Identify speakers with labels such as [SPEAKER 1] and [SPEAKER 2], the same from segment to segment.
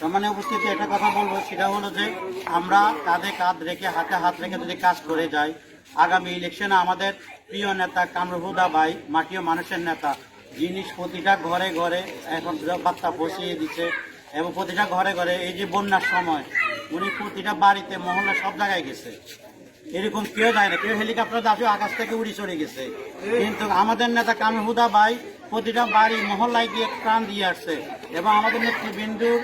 [SPEAKER 1] সম্মানীয় উপস্থিতি একটা কথা বলব, সেটা হলো যে আমরা কাঁধে কাঁধ রেখে হাতে হাত রেখে যদি কাজ করে যাই, আগামী ইলেকশনে আমাদের প্রিয় নেতা কামরুহুদা ভাই, মাটিও মানুষের নেতা জিনিস প্রতিটা ঘরে ঘরে এখন বার্তা বসিয়ে দিচ্ছে এবং প্রতিটা ঘরে ঘরে এই যে বন্যার সময়, উনি প্রতিটা বাড়িতে, মহল্লা সব জায়গায় গেছে। এরকম কেউ যায় না, কেউ হেলিকপ্টার আসে আকাশ থেকে উড়ি চলে গেছে। কিন্তু আমাদের নেতা কামরুহুদা ভাই প্রতিটা বাড়ি, মহল্লায় গিয়ে প্রাণ দিয়ে আসছে এবং আমাদের নেতৃবৃন্দুর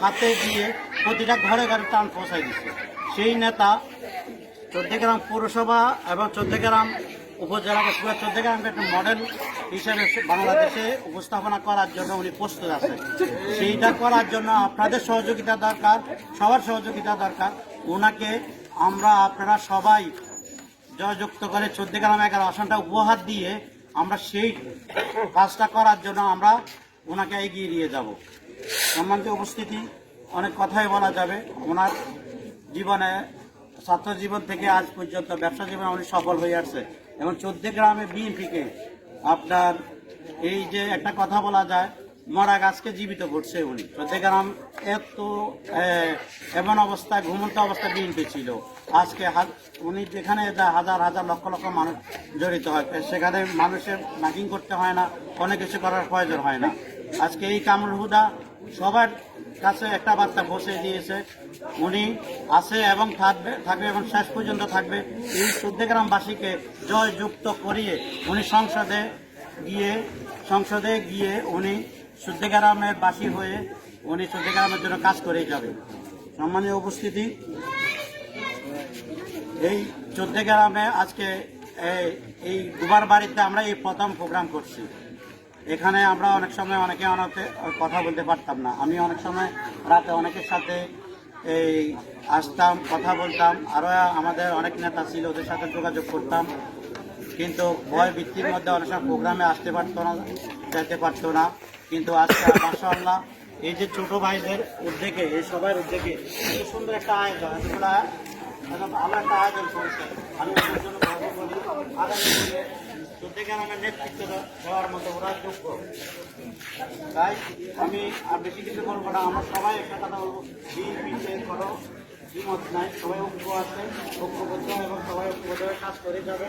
[SPEAKER 1] হাতে দিয়ে প্রতিটা ঘরে ঘরে ত্রাণ পৌঁছায় দিচ্ছে সেই নেতা চোদ্দগ্রাম পৌরসভা এবং চোদ্দগ্রাম উপজেলাকে পুরো চোদ্দগ্রামকে একটা মডেল হিসেবে বাংলাদেশে উপস্থাপনা করার জন্য উনি প্রস্তুত আছেন। সেইটা করার জন্য আপনাদের সহযোগিতা দরকার, সবার সহযোগিতা দরকার। ওনাকে আমরা, আপনারা সবাই জয়যুক্ত করে চোদ্দগ্রাম এগারো আসনটা উপহার দিয়ে আমরা সেই কাজটা করার জন্য আমরা ওনাকে এগিয়ে নিয়ে যাব। সম্মানিত উপস্থিতি, অনেক কথাই বলা যাবে। ওনার জীবনে, ছাত্র জীবন থেকে আজ পর্যন্ত ব্যবসা জীবনে উনি সফল হয়ে আসছে। এবং চোদ্দ গ্রামে বিএনপিকে আপনার এই যে একটা কথা বলা যায়, মরা গাছকে জীবিত করছে উনি। চোদ্দ গ্রাম এত এমন অবস্থায় ঘুমন্ত অবস্থায় বিএনপি ছিল। আজকে উনি যেখানে হাজার হাজার লক্ষ লক্ষ মানুষ জড়িত হয়, সেখানে মানুষের মাইকিং করতে হয় না, অনেক কিছু করার প্রয়োজন হয় না। আজকে এই কামরুল হুদা সবার কাছে একটা বার্তা পৌঁছে দিয়েছে। উনি আছে এবং থাকবে থাকবে এবং শেষ পর্যন্ত থাকবে। এই চোদ্দগ্রামবাসীকে জয়যুক্ত করিয়ে উনি সংসদে গিয়ে সংসদে গিয়ে উনি চোদ্দগ্রামের বাসী হয়ে উনি চোদ্দগ্রামের জন্য কাজ করেই যাবে। সম্মানীয় উপস্থিতি, এই চোদ্দগ্রামে আজকে এই দুবার বাড়িতে আমরা এই প্রথম প্রোগ্রাম করছি। এখানে আমরা অনেক সময় অনেকে অনেকে কথা বলতে পারতাম না। আমি অনেক সময় রাতে অনেকের সাথে এই আসতাম, কথা বলতাম। আরও আমাদের অনেক নেতা ছিল, ওদের সাথে যোগাযোগ করতাম। কিন্তু ভয় ভিত্তির মধ্যে অনেক সময় প্রোগ্রামে আসতে পারতো না, যেতে পারতো না। কিন্তু আজকে মাসাল্লাহ এই যে ছোট ভাইদের উদ্যোগে, এই সবার উদ্যোগে এত সুন্দর একটা আয়োজন, এতগুলা, এত ভালো একটা আয়োজন করেছে। আমি জন্য মতো ওরা যোগ্য তাই আমি আর বেশি কিছু না সবাই একটা এবং সবাই কাজ করে যাবে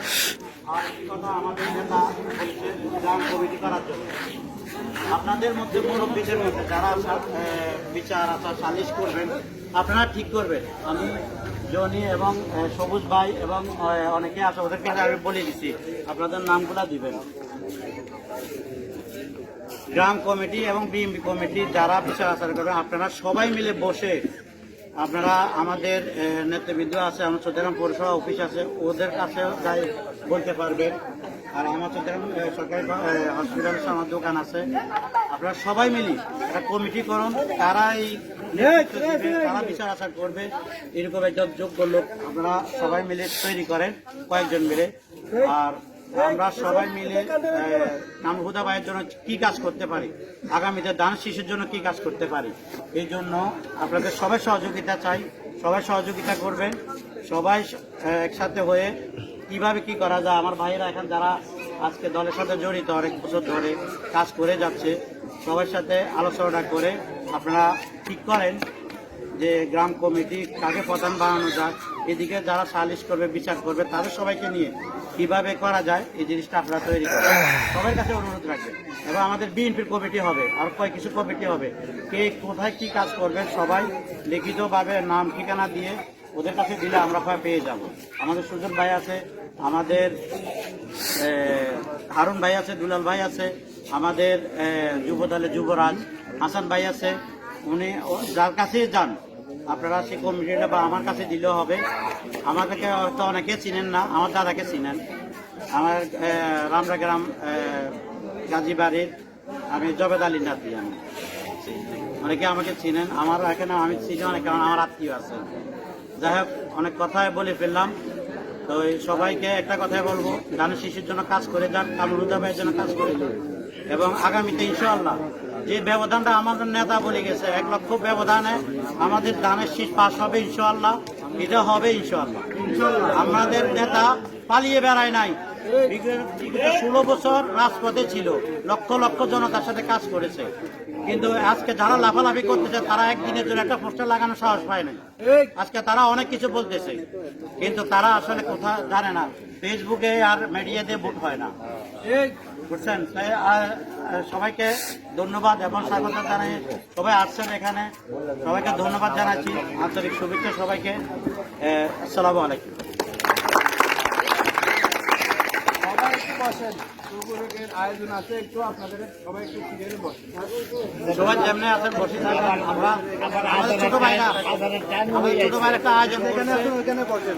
[SPEAKER 1] আর কথা আমাদের আপনাদের মধ্যে মুরব্বীদের মধ্যে যারা বিচার আচার সালিশ করবেন আপনারা ঠিক করবেন। আমি জনি এবং সবুজ ভাই এবং অনেকে আছে ওদেরকে আমি বলে দিচ্ছি। আপনাদের নামগুলা দিবেন। গ্রাম কমিটি এবং বিএমপি কমিটি যারা বিচার আচার করবেন আপনারা সবাই মিলে বসে আপনারা আমাদের নেতৃবৃন্দ আছে আমার চৌদ্দগ্রাম পৌরসভা অফিস আছে ওদের কাছে যাই বলতে পারবেন। আর আমার এ, সরকারি হসপিটাল আমার দোকান আছে। আপনারা সবাই মিলি একটা কমিটি করুন। তারা এই তারা বিচার আচার করবে এরকম একজন যোগ্য লোক আপনারা সবাই মিলে তৈরি করেন কয়েকজন মিলে। আর আমরা সবাই মিলে নামহুদা ভাইয়ের জন্য কি কাজ করতে পারি? আগামীতে দান শিশুর জন্য কি কাজ করতে পারি? এই জন্য আপনাদের সবাই সহযোগিতা চাই সবাই সহযোগিতা করবেন সবাই একসাথে হয়ে কীভাবে কি করা যায়? আমার ভাইয়েরা এখন যারা আজকে দলের সাথে জড়িত অনেক বছর ধরে কাজ করে যাচ্ছে। সবার সাথে আলোচনা করে আপনারা ঠিক করেন যে গ্রাম কমিটি কাকে প্রধান বানানো যায়। এদিকে যারা সালিশ করবে, বিচার করবে, তাদের সবাইকে নিয়ে কীভাবে করা যায়, এই জিনিসটা আপনারা তৈরি করেন। সবার কাছে অনুরোধ রাখবেন। এবং আমাদের বিএনপির কমিটি হবে, আর কয়েক কিছু কমিটি হবে। কে কোথায় কি কাজ করবেন সবাই লিখিতভাবে নাম, ঠিকানা দিয়ে ওদের কাছে দিলে আমরা পেয়ে যাব। আমাদের সুজন ভাই আছে, আমাদের হারুন ভাই আছে, দুলাল ভাই আছে, আমাদের যুব দলের যুবরাজ, হাসান ভাই আছে, উনি যার কাছেই যান, আপনারা সেই কমিটিটা বা আমার কাছে দিলেও হবে। আমাদেরকে হয়তো অনেকে চিনেন না, আমার দাদাকে চিনেন। আমার রামরা গ্রাম গাজীবাড়ির আমি জবেদ আলী নাতি আমি। অনেকে আমাকে চিনেন, আমার এখানে আমি চিনি অনেক কারণ আমার আত্মীয় আছে। যাই হোক, অনেক কথাই বলে ফেললাম। তো এই সবাইকে একটা কথাই বলব দানের শিশুর জন্য কাজ করে যান কামরুদ্দা ভাইয়ের জন্য কাজ করে যান। এবং আগামীতে ইনশাআল্লাহ যে ব্যবধানটা আমাদের নেতা বলে গেছে এক লক্ষ ব্যবধানে আমাদের দানের শীষ পাস হবে ইনশাআল্লাহ এটা হবে ইনশাআল্লাহ। আমাদের নেতা পালিয়ে বেড়ায় নাই। ষোলো বছর রাজপথে ছিল। লক্ষ লক্ষ জনতার সাথে কাজ করেছে। কিন্তু আজকে যারা লাফালাফি করতেছে, তারা একদিনের জন্য একটা পোস্টার লাগানো সাহস পায় না আজকে তারা অনেক কিছু বলতেছে। কিন্তু তারা আসলে কোথা জানে না। ফেসবুকে আর মিডিয়াতে ভোট হয় না। বুঝছেন? সবাইকে ধন্যবাদ এবং স্বাগত জানাই। সবাই আসছেন এখানে। সবাইকে ধন্যবাদ জানাচ্ছি। আন্তরিক শুভেচ্ছা সবাইকে। আসসালামু আলাইকুম।
[SPEAKER 2] আয়োজন আছে একটু আপনাদের সবাই একটু বসেন
[SPEAKER 1] সবাই যেমনি আছেন বসে থাকেন আমরা আমাদের ছোট ভাইরা আমাদের ছোট ভাইয়ের একটা আয়োজন
[SPEAKER 2] এখানে আসুন ওইখানে বসেন।